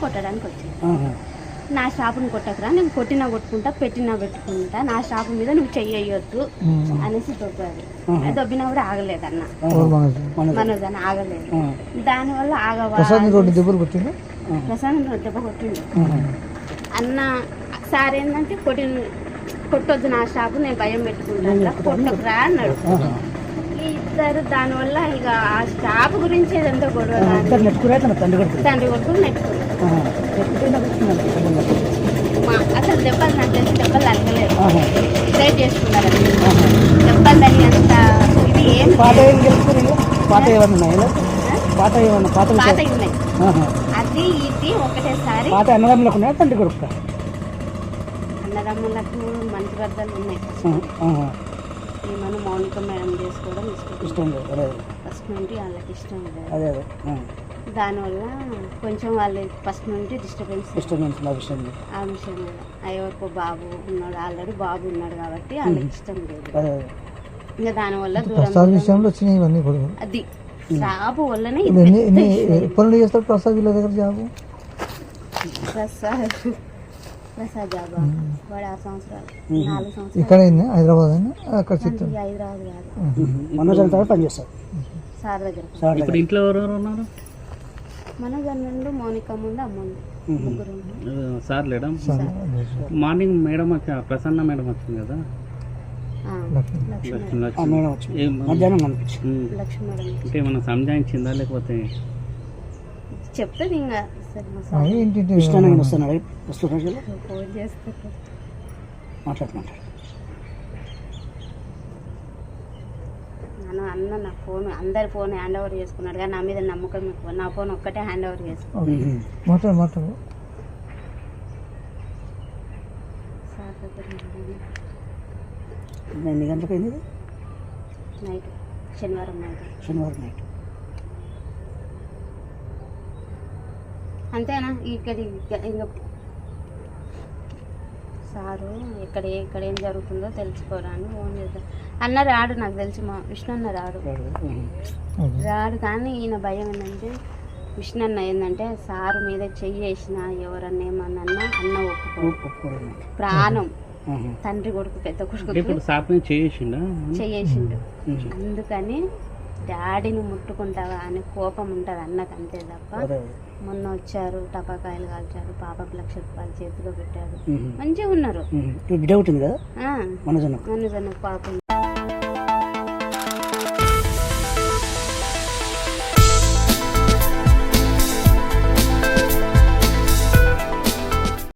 కొట్టడానికి వచ్చింది. నా షాపుని కొట్టకురా నేను కొట్టినా కొట్టుకుంటా పెట్టినా పెట్టుకుంటా నా షాపు మీద నువ్వు చెయ్యొద్దు అనేసి దొబ్బాడు ఆహా. దొబ్బినా కూడా ఆగలేదన్న ఆహా. మన మనోజ్ అని ఆగలేదు. దానివల్ల ఆగవా ప్రసాద్ దెబ్బ కొట్టిండు. అన్న సార్ ఏంటంటే కొట్టి కొట్టొద్దు నా షాపు నేను భయం పెట్టుకుంటాను కొట్టకురా అన్నాడు. ఇద్దరు దానివల్ల ఇక ఆ షాపు గురించి ఏదంతా గొడవ కానీ నెట్టుకురా తండ్రి కొడుకు తండ్రి కొడుకు అసలు దెబ్బలు నాకు తెలిసి దెబ్బలు తగ్గలేదు. చేసుకున్నారు. దెబ్బలు తగినంత ఇది ఏం పాత ఏం గెలుచుకుని పాత ఏమన్నా ఉన్నాయా? పాత ఏమన్నా పాత పాత? ఉన్నాయి. అది ఇది ఒకటేసారి. పాత అన్నదమ్ములకు ఉన్నాయా? తండ్రి కొడుకు అన్నదమ్ములకు మంచి వద్దలు ఉన్నాయి. మౌనిక మేడం చేసుకోవడం ఇష్టం. ఇష్టం లేదు ఫస్ట్ నుండి వాళ్ళకి ఇష్టం లేదు. అదే అదే. ఆ. దానివల్ల కొంచెం వాళ్ళు ఫస్ట్ నుండి డిస్టర్బెన్స్ నుంచి నా విషయం. ఆ విషయం ఎవరికో బాబు ఉన్నాడు ఆల్రెడీ బాబు ఉన్నాడు కాబట్టి వాళ్ళకి ఇష్టం లేదు. ఇంకా దానివల్ల ప్రసాద్ విషయంలో వచ్చినాయి ఇవన్నీ గొడవలు అది. జాబు వల్లనే ఎన్ని నుండి చేస్తాడు ప్రసాద్ వీళ్ళ దగ్గర జాబు? ప్రసాద్ ప్రసాద్ జాబా వాడు ఆరు సంవత్సరాలు. నాలుగు సంవత్సరాలు. ఇక్కడ అయింది హైదరాబాద్ అయినా అక్కడ చిత్తూరు హైదరాబాద్ కాదు. మనోజ్ అంతా పనిచేస్తారు సార్ దగ్గర. సార్ ఇప్పుడు. ఇంట్లో ఎవరెవరు ఉన్నారు? మనోజ్ నుండి మౌనిక ముందు అమ్మ ఉంది. ముగ్గురు ఉన్నారు. ఆ, సార్ లేడా? సరే. మార్నింగ్ మేడం వచ్చి ప్రసన్న మేడం వచ్చింది కదా? ఆ, లక్ష్మి. మేడం వచ్చి ఏం మధ్యాహ్నం కనిపించి ఉమ్. లక్ష్మి మేడం. అంటే ఏమన్నా సంజాయించిందా లేకపోతే చెప్తుంది ఇంకా సరే మా ఆ, సార్. ఏంటి? కృష్ణ వస్తున్నాడు వస్తున్నాడు? ఫోన్ చేస్తారు మాట్లాడు మాట్లాడు నాన్న అన్న నా ఫోన్ అందరి ఫోన్ హ్యాండ్ ఓవర్ చేసుకున్నాడు కానీ నా మీద నమ్మకం ఎక్కువ. నా ఫోన్ ఒక్కటే హ్యాండ్ ఓవర్ చేసుకున్నాడు ఎన్ని గంటలకు అయింది? నైట్ శనివారం నైట్. శనివారం నైట్. అంతేనా ఇక్కడ ఇంకా సారు ఇక్కడ ఇక్కడ ఏం జరుగుతుందో తెలుసుకోరాని ఫోన్ చేద్దాం అన్న రాడు నాకు తెలిసి మా విష్ణు అన్న రాడు. రాడు కానీ ఈయన భయం ఏంటంటే విష్ణు అన్న ఏంటంటే సారు మీద చెయ్యి వేసిన ఎవరన్నా ఏమన్నా అన్న ఒప్పుకో. ప్రాణం. తండ్రి కొడుకు పెద్ద కొడుకు చేసిండా చెయ్యేసిండు. అందుకని డాడీని ముట్టుకుంటావా అని కోపం ఉంటుంది అన్నకు అంతే తప్ప. మొన్న వచ్చారు టపాకాయలు కాల్చారు పాపకు లక్ష రూపాయలు చేతిలో పెట్టారు. మంచిగా ఉన్నారు ఉహు. ఇప్పుడు బిడ్డ ఉంటుంది కదా ఆ, మనోజ్ అన్నకు మనోజ్ అన్న పాపం